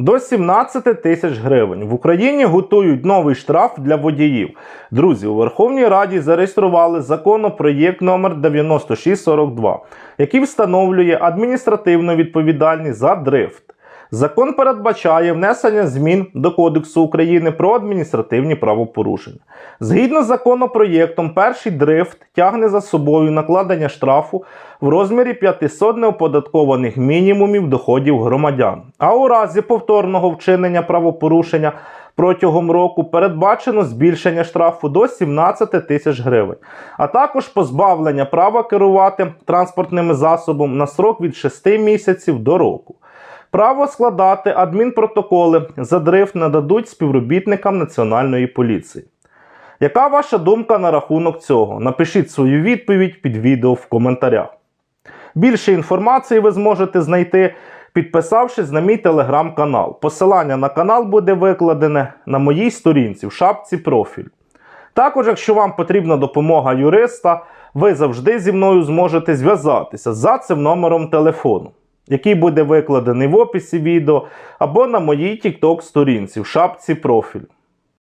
до 17 тисяч гривень. В Україні готують новий штраф для водіїв. Друзі, у Верховній Раді зареєстрували законопроєкт номер 9642, який встановлює адміністративну відповідальність за дрифт. Закон передбачає внесення змін до Кодексу України про адміністративні правопорушення. Згідно з законопроєктом, перший дрифт тягне за собою накладення штрафу в розмірі 500 неоподаткованих мінімумів доходів громадян. А у разі повторного вчинення правопорушення протягом року передбачено збільшення штрафу до 17 тисяч гривень, а також позбавлення права керувати транспортними засобом на срок від 6 місяців до року. Право складати адмінпротоколи за дрифт нададуть співробітникам Національної поліції. Яка ваша думка на рахунок цього? Напишіть свою відповідь під відео в коментарях. Більше інформації ви зможете знайти, підписавшись на мій телеграм-канал. Посилання на канал буде викладене на моїй сторінці в шапці профіль. Також, якщо вам потрібна допомога юриста, ви завжди зі мною зможете зв'язатися за цим номером телефону, який буде викладений в описі відео або на моїй TikTok сторінці в шапці профіль.